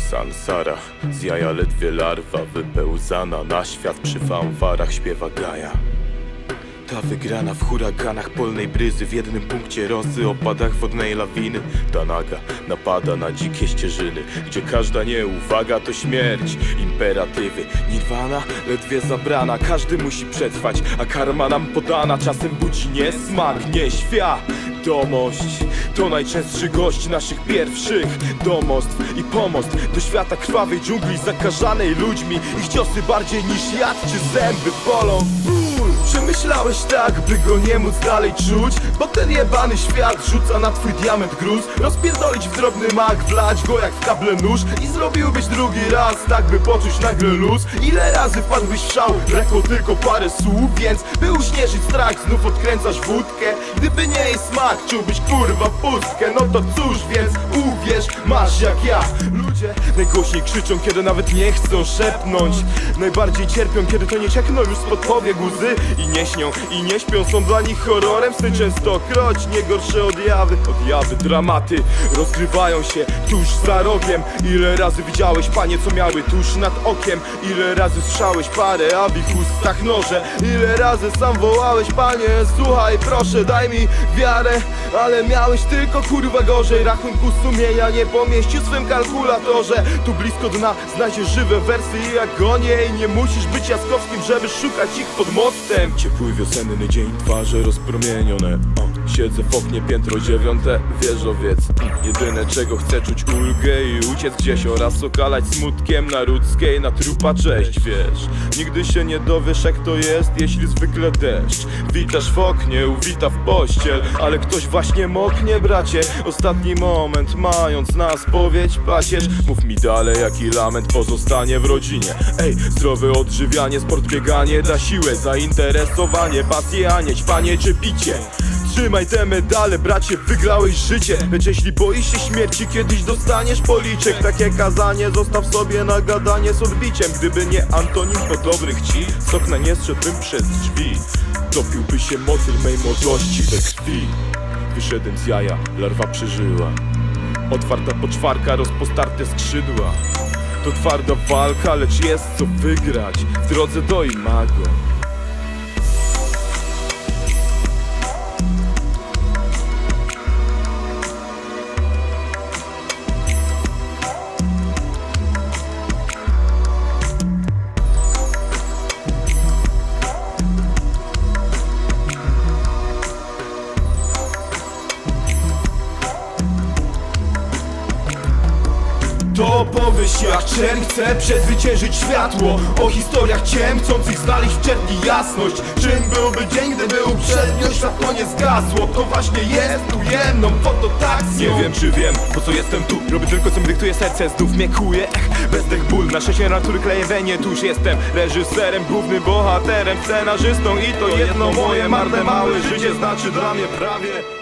Sansara, z jaja ledwie larwa Wypełzana na świat przy fanfarach śpiewa Gaja ta wygrana w huraganach polnej bryzy. W jednym punkcie rosy, opadach wodnej lawiny. Ta naga napada na dzikie ścieżyny Gdzie każda nieuwaga to śmierć. Imperatywy, nirwana ledwie zabrana. Każdy musi przetrwać, a karma nam podana. Czasem budzi niesmak, nieświadomość To najczęstszy gość naszych pierwszych. Domostw I pomost do świata krwawej dżungli Zakażanej ludźmi. Ich ciosy bardziej niż jad czy zęby bolą myślałeś tak, by go nie móc dalej czuć? Bo ten jebany świat rzuca na twój diament gruz. Rozpierdolić w drobny mak, wlać go jak w kable nóż. I zrobiłbyś drugi raz, tak by poczuć nagle luz. Ile razy wpadłbyś w szał, brakło tylko parę słów. Więc by uśmierzyć strach, znów odkręcasz wódkę. Gdyby nie jej smak, czułbyś kurwa pustkę. No to cóż, więc uwierz, masz jak ja. Ludzie najgłośniej krzyczą, kiedy nawet nie chcą szepnąć. Najbardziej cierpią, kiedy to nie ciekną już spod powiek łzy. I nie i nie śpią, są dla nich horrorem. Sny częstokroć, nie gorsze od jawy Odjawy, dramaty. Rozgrywają się tuż za rogiem. Ile razy widziałeś panie, co miały tuż nad okiem? Ile razy słyszałeś parę, a w ich ustach noże? Ile razy sam wołałeś panie, słuchaj proszę daj mi wiarę. Ale miałeś tylko kurwa gorzej. Rachunku sumienia nie pomieścił w swym kalkulatorze. Tu blisko dna znajdziesz żywe wersy i agonie I nie musisz być Jaskowskim, żeby szukać ich pod mostem Ciepły wiosenny dzień, twarze rozpromienione. Siedzę w oknie, piętro dziewiąte, wieżowiec Jedyne czego chcę czuć ulgę i uciec gdzieś Oraz okalać smutkiem na ludzkiej, na trupa cześć Wiesz, nigdy się nie dowiesz jak to jest, jeśli zwykle deszcz. Witasz w oknie, uwita w pościel Ale ktoś właśnie moknie, bracie. Ostatni moment, mając na spowiedź pacierz. Mów mi dalej, jaki lament pozostanie w rodzinie. Ej, zdrowe odżywianie, sport bieganie da siłę Zainteresowanie, pasje, a nie czy picie. Trzymaj te medale, bracie, wygrałeś życie. Lecz jeśli boisz się śmierci, kiedyś dostaniesz policzek. Takie kazanie zostaw sobie na gadanie z odbiciem. Gdyby nie Antonin podobnych ci, z okna nie zszedłbym przez drzwi. Topiłby się motyl mej młodości we krwi. Wyszedłem z jaja, larwa przeżyła. Otwarta poczwarka, rozpostarte skrzydła. To twarda walka, lecz jest co wygrać. W drodze do Imago To opowieść jak czerń chce przezwyciężyć światło. O historiach ciem chcących znaleźć w czerni jasność. Czym byłby dzień, gdyby uprzednio światło nie zgasło? To właśnie jest ujemną fototaksją Nie wiem czy wiem, po co jestem tu. Robię tylko co mi dyktuje serce, znów mnie kuje Ech, Bezdech ból, na szczęście natury kleje we mnie Tuż jestem reżyserem, głównym bohaterem Scenarzystą. I to jedno moje marne małe życie Znaczy dla mnie prawie